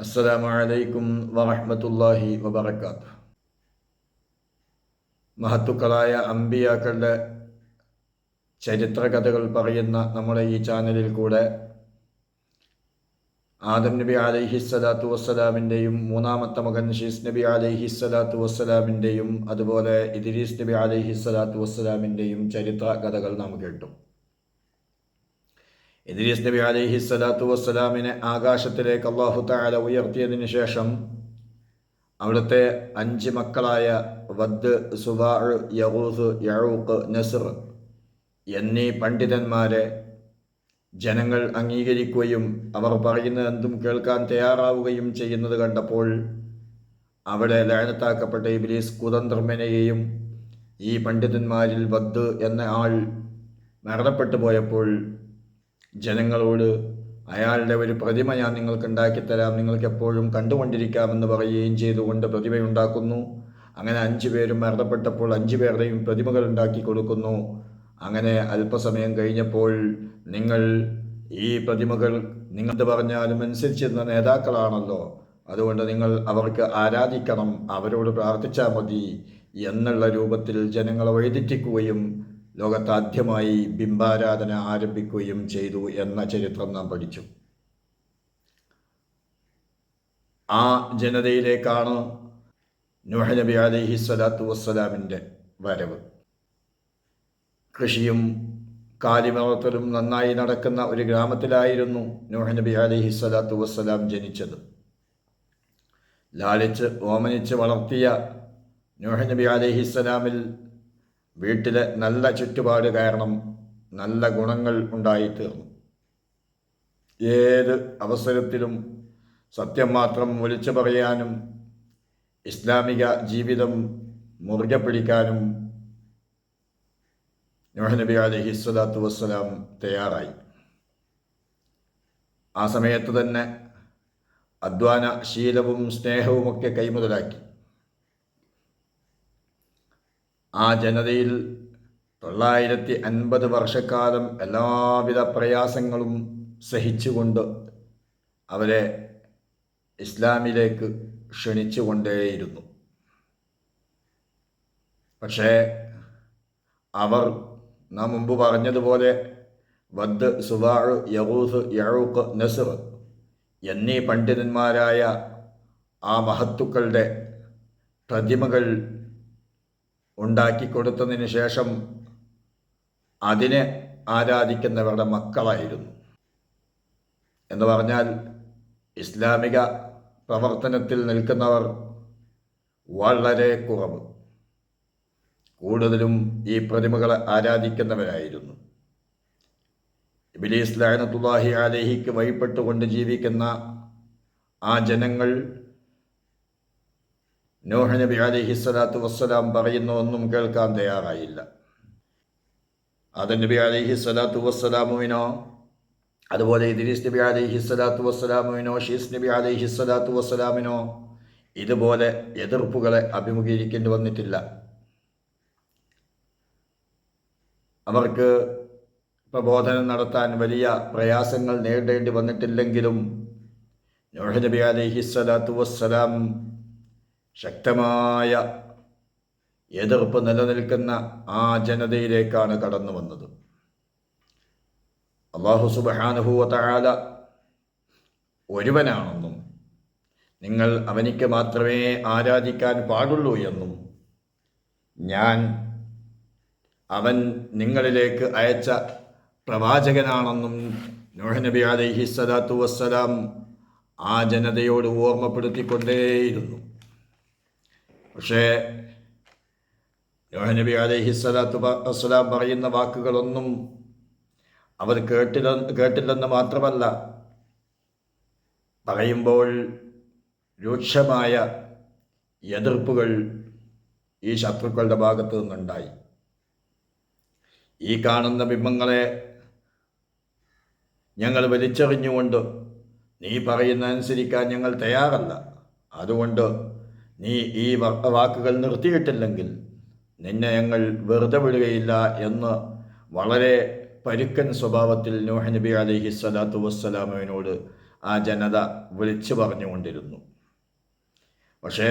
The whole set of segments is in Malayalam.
അസ്സലാമു അലൈക്കും വറഹ്മത്തുള്ളാഹി വബറകാത്ത് മഹത്തുക്കളായ അമ്പിയാക്കളുടെ ചരിത്ര കഥകൾ പറയുന്ന നമ്മുടെ ഈ ചാനലിൽ കൂടെ ആദം നബി അലൈഹി സ്വലാത്തു വസ്സലാമിന്റെയും മൂന്നാമത്തെ മകൻ ഷീസ് നബി അലൈഹി സ്വലാത്തു വസ്സലാമിന്റെയും അതുപോലെ ഇദ്രീസ് നബി അലൈഹി സ്വലാത്തു വസ്സലാമിന്റെയും ചരിത്ര കഥകൾ നാം കേട്ടു. ഇദ്രീസ് നബി അലൈഹി സ്വലാത്തു വസ്സലാമിനെ ആകാശത്തിലേക്ക് അള്ളാഹു താല ഉയർത്തിയതിനു ശേഷം അവിടുത്തെ അഞ്ച് മക്കളായ വദ് സുബാ യഹൂസ് യഴൂക്ക് നസർ എന്നീ പണ്ഡിതന്മാരെ ജനങ്ങൾ അംഗീകരിക്കുകയും അവർ പറയുന്നത് എന്തും കേൾക്കാൻ തയ്യാറാവുകയും ചെയ്യുന്നത് കണ്ടപ്പോൾ അവിടെ ലയനത്താക്കപ്പെട്ട ഇബ്ലീസ് കുതന്ത്രമനെയും ഈ പണ്ഡിതന്മാരിൽ വദ് എന്ന ആൾ മരണപ്പെട്ടു പോയപ്പോൾ ജനങ്ങളോട് അയാളുടെ ഒരു പ്രതിമ ഞാൻ നിങ്ങൾക്ക് ഉണ്ടാക്കിത്തരാം നിങ്ങൾക്ക് എപ്പോഴും കണ്ടുകൊണ്ടിരിക്കാമെന്ന് പറയുകയും ചെയ്തുകൊണ്ട് പ്രതിമയുണ്ടാക്കുന്നു. അങ്ങനെ അഞ്ചു പേരും മരണപ്പെട്ടപ്പോൾ അഞ്ചു പേരുടെയും പ്രതിമകൾ ഉണ്ടാക്കി കൊടുക്കുന്നു. അങ്ങനെ അല്പസമയം കഴിഞ്ഞപ്പോൾ നിങ്ങൾ ഈ പ്രതിമകൾ നിങ്ങളത് പറഞ്ഞാലും അനുസരിച്ചിരുന്ന നേതാക്കളാണല്ലോ. അതുകൊണ്ട് നിങ്ങൾ അവർക്ക് ആരാധിക്കണം അവരോട് പ്രാർത്ഥിച്ചാൽ മതി എന്നുള്ള രൂപത്തിൽ ജനങ്ങളെ വഴിതെറ്റിക്കുകയും ലോകത്താദ്യമായി ബിംബാരാധന ആരംഭിക്കുകയും ചെയ്തു എന്ന ചരിത്രം നാം പഠിച്ചു. ആ ജനതയിലേക്കാണ് നൂഹ് നബി അലഹി സ്വലാത്തു വസ്സലാമിന്റെ വരവ്. കൃഷിയും കാലിമർത്തലും നന്നായി നടക്കുന്ന ഒരു ഗ്രാമത്തിലായിരുന്നു നൂഹ് നബി അലഹി സ്വലാത്തു വസ്സലാം ജനിച്ചത്. ലാലിച്ച് ഓമനിച്ച് വളർത്തിയ നൂഹ് നബി അലൈഹി സ്വലാമിൽ വീട്ടിലെ നല്ല ചുറ്റുപാട് കാരണം നല്ല ഗുണങ്ങൾ ഉണ്ടായിത്തീർന്നു. ഏത് അവസരത്തിലും സത്യം മാത്രം വിളിച്ചു പറയാനും ഇസ്ലാമിക ജീവിതം മുറുകെ പിടിക്കാനും നബി അലഹി സ്വലാത്തു വസ്സലാം തയ്യാറായി. ആ സമയത്ത് തന്നെ അധ്വാന ശീലവും സ്നേഹവുമൊക്കെ കൈമുതലാക്കി. ആ ജനതയിൽ തൊള്ളായിരത്തി അൻപത് വർഷക്കാലം എല്ലാവിധ പ്രയാസങ്ങളും സഹിച്ചുകൊണ്ട് അവരെ ഇസ്ലാമിലേക്ക് ക്ഷണിച്ചുകൊണ്ടേയിരുന്നു. പക്ഷേ അവർ നാം മുമ്പ് പറഞ്ഞതുപോലെ വദ് സുബാഴ് യഹൂസ് യഴൂക്ക് നസർ എന്നീ പണ്ഡിതന്മാരായ ആ മഹത്തുക്കളുടെ പ്രതിമകൾ ഉണ്ടാക്കിക്കൊടുത്തതിന് ശേഷം അതിനെ ആരാധിക്കുന്നവരുടെ മക്കളായിരുന്നു. എന്ന് പറഞ്ഞാൽ ഇസ്ലാമിക പ്രവർത്തനത്തിൽ നിൽക്കുന്നവർ വളരെ കുറവ്. കൂടുതലും ഈ പ്രതിമകളെ ആരാധിക്കുന്നവരായിരുന്നു. ഇബിലീസ് ലാനത്തുല്ലാഹി അലേഹിക്ക് വഴിപ്പെട്ടുകൊണ്ട് ജീവിക്കുന്ന ആ ജനങ്ങൾ നോഹ നബി അലൈഹി സ്വലാത്തു വസ്സലാം പറയുന്ന ഒന്നും കേൾക്കാൻ തയ്യാറായില്ല. അത് നബി അലൈഹി സ്വലാത്തു വസ്സലാമുവിനോ അതുപോലെ ഇദ്രീസ് നബി അലൈഹി സ്വലാത്തു വസ്സലാമുവിനോ ഷീസ് നബി അലൈഹി സ്വലാത്തു വസ്സലാമിനോ ഇതുപോലെ എതിർപ്പുകളെ അഭിമുഖീകരിക്കേണ്ടി വന്നിട്ടില്ല. അവർക്ക് പ്രബോധനം നടത്താൻ വലിയ പ്രയാസങ്ങൾ നേരിടേണ്ടി വന്നിട്ടില്ലെങ്കിലും നോഹ നബി അലൈഹി സ്വലാത്തു വസ്സലാം ശക്തമായ എതിർപ്പ് നിലനിൽക്കുന്ന ആ ജനതയിലേക്കാണ് കടന്നു വന്നത്. അള്ളാഹു സുബാനുഭൂവ താല ഒരുവനാണെന്നും നിങ്ങൾ അവനിക്ക് മാത്രമേ ആരാധിക്കാൻ പാടുള്ളൂ എന്നും ഞാൻ അവൻ നിങ്ങളിലേക്ക് അയച്ച പ്രവാചകനാണെന്നും നോഹനബി അലൈഹി സ്വലാത്തു വസ്സലാം ആ ജനതയോട് ഓർമ്മപ്പെടുത്തിക്കൊണ്ടേയിരുന്നു. പക്ഷേ യോഹനബി അലൈഹി സ്വലാത്തു വസ്സലാം പറയുന്ന വാക്കുകളൊന്നും അവർ കേട്ടില്ല കേട്ടില്ലെന്ന് മാത്രമല്ല പറയുമ്പോൾ രൂക്ഷമായ എതിർപ്പുകൾ ഈ ശത്രുക്കളുടെ ഭാഗത്തു നിന്നുണ്ടായി. ഈ കാണുന്ന ബിംബങ്ങളെ ഞങ്ങൾ വലിച്ചെറിഞ്ഞുകൊണ്ട് നീ പറയുന്ന അനുസരിക്കാൻ ഞങ്ങൾ തയ്യാറല്ല. അതുകൊണ്ട് നീ ഈ വാക്കുകൾ നിർത്തിയിട്ടില്ലെങ്കിൽ നിന്നെ ഞങ്ങൾ വെറുതെ വിടുകയില്ല എന്ന് വളരെ പരുക്കൻ സ്വഭാവത്തിൽ നൂഹ് നബി അലഹി സ്വലാത്തു വസ്സലാമിനോട് ആ ജനത വിളിച്ചു പറഞ്ഞുകൊണ്ടിരുന്നു. പക്ഷേ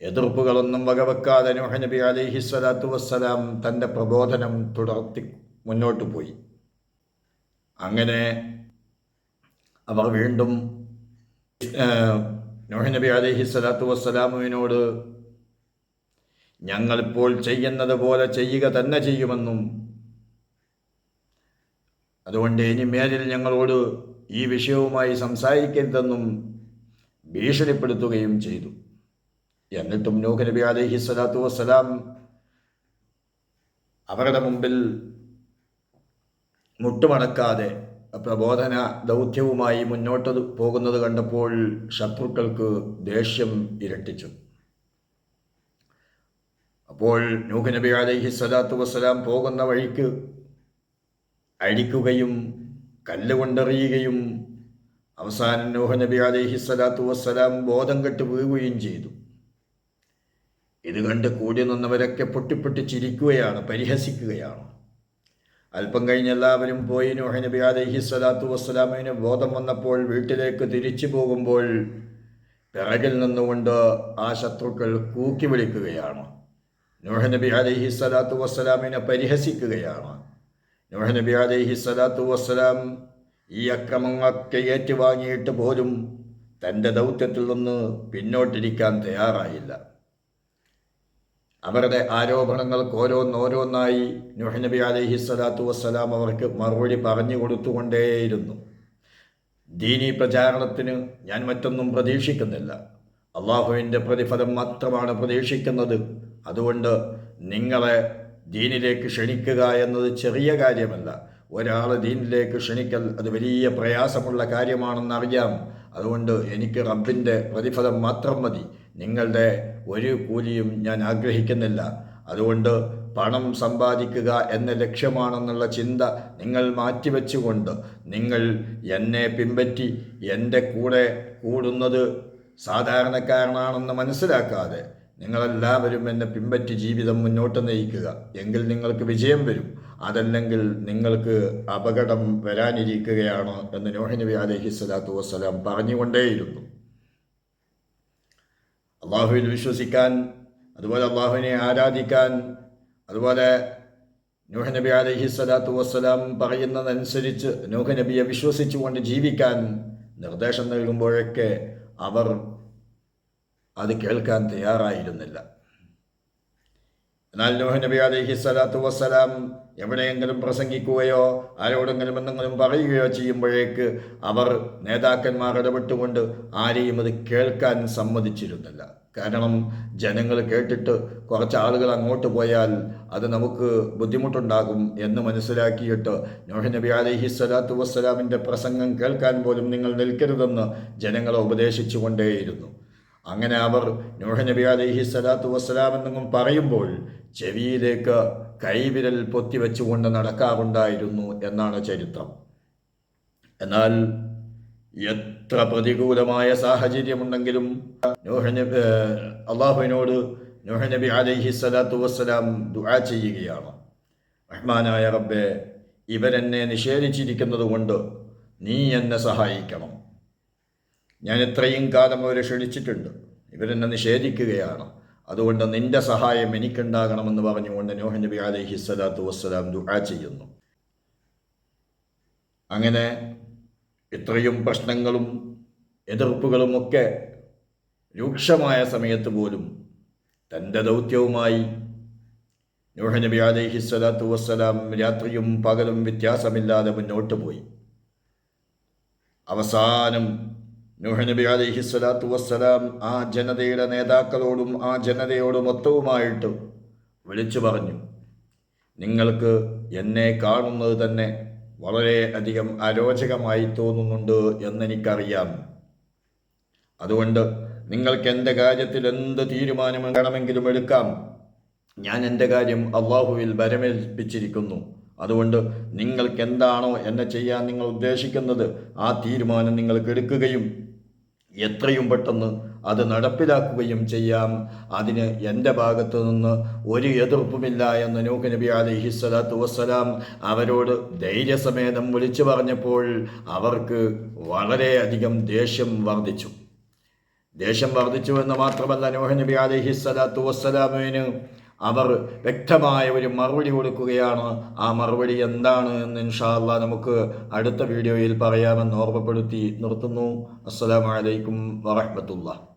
എതിർപ്പുകളൊന്നും വകവെക്കാതെ നൂഹ് നബി അലൈഹി സ്വലാത്തു വസ്സലാം തന്റെ പ്രബോധനം തുടർത്തി മുന്നോട്ട് പോയി. അങ്ങനെ അവർ വീണ്ടും നൂഹ് നബി അലൈഹി സ്വലാത്തു വസ്സലാമുവിനോട് ഞങ്ങളിപ്പോൾ ചെയ്യുന്നത് പോലെ ചെയ്യുക തന്നെ ചെയ്യുമെന്നും അതുകൊണ്ട് ഇനി മേലിൽ ഞങ്ങളോട് ഈ വിഷയവുമായി സംസാരിക്കരുതെന്നും ഭീഷണിപ്പെടുത്തുകയും ചെയ്തു. എന്നിട്ടും നൂഹ് നബി അലൈഹി സ്വലാത്തു വസ്സലാം അവരുടെ മുമ്പിൽ മുട്ടുമടക്കാതെ പ്രബോധന ദൗത്യവുമായി മുന്നോട്ട് പോകുന്നത് കണ്ടപ്പോൾ ശത്രുക്കൾക്ക് ദേഷ്യം ഇരട്ടിച്ചു. അപ്പോൾ നൂഹ് നബി അലൈഹി സ്വലാത്തു വസ്സലാം പോകുന്ന വഴിക്ക് അഴിക്കുകയും കല്ലുകൊണ്ടെറിയുകയും അവസാനം നൂഹ് നബി അലൈഹി സ്വലാത്തു വസ്സലാം ബോധം കെട്ട് വീഴുകയും ചെയ്തു. ഇത് കണ്ട് കൂടി നിന്നവരൊക്കെ പൊട്ടിപ്പൊട്ടി ചിരിക്കുകയാണ് പരിഹസിക്കുകയാണ്. അല്പം കഴിഞ്ഞ് എല്ലാവരും പോയി നൂഹ് നബി അലൈഹി സ്വലാത്തു വസ്സലാമിന് ബോധം വന്നപ്പോൾ വീട്ടിലേക്ക് തിരിച്ചു പോകുമ്പോൾ പിറകിൽ നിന്നുകൊണ്ട് ആ ശത്രുക്കൾ കൂക്കി വിളിക്കുകയാണ്. നൂഹ് നബി അലൈഹി സ്വലാത്തു വസ്സലാമിനെ പരിഹസിക്കുകയാണ്. നൂഹ് നബി അലൈഹി സ്വലാത്തു വസ്സലാം ഈ അക്രമങ്ങളൊക്കെ ഏറ്റുവാങ്ങിയിട്ട് പോലും തന്റെ ദൗത്യത്തിൽ നിന്ന് പിന്നോട്ടിരിക്കാൻ തയ്യാറായില്ല. അവരുടെ ആരോപണങ്ങൾക്ക് ഓരോന്നോരോന്നായി നുഹ് നബി അലൈഹി സ്വലാത്തു വസ്സലാം അവർക്ക് മറുപടി പറഞ്ഞു കൊടുത്തുകൊണ്ടേയിരുന്നു. ദീനി പ്രചാരണത്തിന് ഞാൻ മറ്റൊന്നും പ്രതീക്ഷിക്കുന്നില്ല. അള്ളാഹുവിന്റെ പ്രതിഫലം മാത്രമാണ് പ്രതീക്ഷിക്കുന്നത്. അതുകൊണ്ട് നിങ്ങളെ ദീനിലേക്ക് ക്ഷണിക്കുക എന്നത് ചെറിയ കാര്യമല്ല. ഒരാൾ ദീനിലേക്ക് ക്ഷണിക്കൽ അത് വലിയ പ്രയാസമുള്ള കാര്യമാണെന്നറിയാം. അതുകൊണ്ട് എനിക്ക് റബ്ബിന്റെ പ്രതിഫലം മാത്രം മതി. നിങ്ങളുടെ ഒരു കൂലിയും ഞാൻ ആഗ്രഹിക്കുന്നില്ല. അതുകൊണ്ട് പണം സമ്പാദിക്കുക എന്ന ലക്ഷ്യമാണെന്നുള്ള ചിന്ത നിങ്ങൾ മാറ്റിവെച്ചുകൊണ്ട് നിങ്ങൾ എന്നെ പിൻപറ്റി എന്റെ കൂടെ കൂടുന്നത് സാധാരണക്കാരനാണെന്ന് മനസ്സിലാക്കാതെ നിങ്ങളെല്ലാവരും എന്നെ പിൻപറ്റി ജീവിതം മുന്നോട്ട് നയിക്കുക. എങ്കിൽ നിങ്ങൾക്ക് വിജയം വരും. അതല്ലെങ്കിൽ നിങ്ങൾക്ക് അപകടം വരാനിരിക്കുകയാണ് എന്ന് നോഹിനബി നബി അലൈഹി സ്വലാത്തു വസ്സലാം പറഞ്ഞുകൊണ്ടേയിരുന്നു. അള്ളാഹുവിൽ വിശ്വസിക്കാൻ അതുപോലെ അള്ളാഹുവിനെ ആരാധിക്കാൻ അതുപോലെ നൂഹ് നബി അലഹി സ്വലാത്തു വസ്സലാം പറയുന്നതനുസരിച്ച് നൂഹ് നബിയെ വിശ്വസിച്ചുകൊണ്ട് ജീവിക്കാൻ നിർദ്ദേശം നൽകുമ്പോഴൊക്കെ അവർ അത് കേൾക്കാൻ തയ്യാറായിരുന്നില്ല. എന്നാൽ നോഹ് നബി അലഹി സ്വലാത്തു വസ്സലാം എവിടെയെങ്കിലും പ്രസംഗിക്കുകയോ ആരോടെങ്കിലും എന്തെങ്കിലും പറയുകയോ ചെയ്യുമ്പോഴേക്ക് അവർ നേതാക്കന്മാർ ഇടപെട്ടുകൊണ്ട് ആരെയും അത് കേൾക്കാൻ സമ്മതിച്ചിരുന്നില്ല. കാരണം ജനങ്ങൾ കേട്ടിട്ട് കുറച്ച് ആളുകൾ അങ്ങോട്ട് പോയാൽ അത് നമുക്ക് ബുദ്ധിമുട്ടുണ്ടാകും എന്ന് മനസ്സിലാക്കിയിട്ട് നോഹ് നബി അലഹി സ്വലാത്തു വസ്സലാമിന്റെ പ്രസംഗം കേൾക്കാൻ പോലും നിങ്ങൾ നിൽക്കരുതെന്ന് ജനങ്ങളെ ഉപദേശിച്ചു കൊണ്ടേയിരുന്നു അങ്ങനെ അവർ നൂഹ് നബി അലൈഹി സലാത്തു വസ്സലാം എന്നും പറയുമ്പോൾ ചെവിയിലേക്ക് കൈവിരൽ പൊത്തിവെച്ചുകൊണ്ട് നടക്കാറുണ്ടായിരുന്നു എന്നാണ് ചരിത്രം. എന്നാൽ എത്ര പ്രതികൂലമായ സാഹചര്യമുണ്ടെങ്കിലും നൂഹ് നബി അള്ളാഹുവിനോട് നൂഹ് നബി അലൈഹി സലാത്തു വസ്സലാം ദുആ ചെയ്യുകയാണ്. റഹ്മാനായ റബ്ബെ ഇവരെന്നെ നിഷേധിച്ചിരിക്കുന്നത് കൊണ്ട് നീ എന്നെ സഹായിക്കണം. ഞാൻ ഇത്രയും കാലം അവരെ ക്ഷണിച്ചിട്ടുണ്ട്. ഇവരെന്നെ നിഷേധിക്കുകയാണ്. അതുകൊണ്ട് നിന്റെ സഹായം എനിക്കുണ്ടാകണമെന്ന് പറഞ്ഞുകൊണ്ട് നോഹ നബി അലൈഹി സ്വലാത്തു വസ്സലാം ദുആ ചെയ്യുന്നു. അങ്ങനെ ഇത്രയും പ്രശ്നങ്ങളും എതിർപ്പുകളുമൊക്കെ രൂക്ഷമായ സമയത്ത് പോലും തന്റെ ദൗത്യവുമായി നോഹ നബി അലൈഹി സ്വലാത്തു വസ്സലാം രാത്രിയും പകലും വ്യത്യാസമില്ലാതെ മുന്നോട്ട് പോയി. അവസാനം നൂഹ് നബി അലൈഹി സ്വലാത്തു വസ്സലാം ആ ജനതയുടെ നേതാക്കളോടും ആ ജനതയോടും മൊത്തവുമായിട്ട് വിളിച്ചു പറഞ്ഞു. നിങ്ങൾക്ക് എന്നെ കാണുന്നത് തന്നെ വളരെ അധികം അരോചകമായി തോന്നുന്നുണ്ട് എന്നെനിക്കറിയാം. അതുകൊണ്ട് നിങ്ങൾക്ക് എന്റെ കാര്യത്തിൽ എന്ത് തീരുമാനം വേണമെങ്കിലും എടുക്കാം. ഞാൻ എന്റെ കാര്യം അള്ളാഹുവിൽ വരമേൽപ്പിച്ചിരിക്കുന്നു. അതുകൊണ്ട് നിങ്ങൾക്ക് എന്താണോ എന്നെ ചെയ്യാൻ നിങ്ങൾ ഉദ്ദേശിക്കുന്നത് ആ തീരുമാനം നിങ്ങൾക്ക് എടുക്കുകയും എത്രയും പെട്ടെന്ന് അത് നടപ്പിലാക്കുകയും ചെയ്യാം. അതിന് എന്റെ ഭാഗത്തു നിന്ന് ഒരു എതിർപ്പുമില്ല എന്ന് നൂഹ് നബി അലഹി സ്വലാത്തു വസ്സലാം അവരോട് ധൈര്യസമേതം വിളിച്ചു പറഞ്ഞപ്പോൾ അവർക്ക് വളരെയധികം ദേഷ്യം വർദ്ധിച്ചു. ദേഷ്യം വർദ്ധിച്ചു എന്ന് മാത്രമല്ല നൂഹ് നബി അലൈഹി സ്വലാത്തു വസ്സലാമിന് അവർ വ്യക്തമായ ഒരു മറുപടി കൊടുക്കുകയാണ്. ആ മറുപടി എന്താണ് എന്ന് ഇൻഷാല്ല നമുക്ക് അടുത്ത വീഡിയോയിൽ പറയാമെന്ന് ഓർമ്മപ്പെടുത്തി നിർത്തുന്നു. അസ്സലാമലൈക്കും വറഹമത്തുള്ള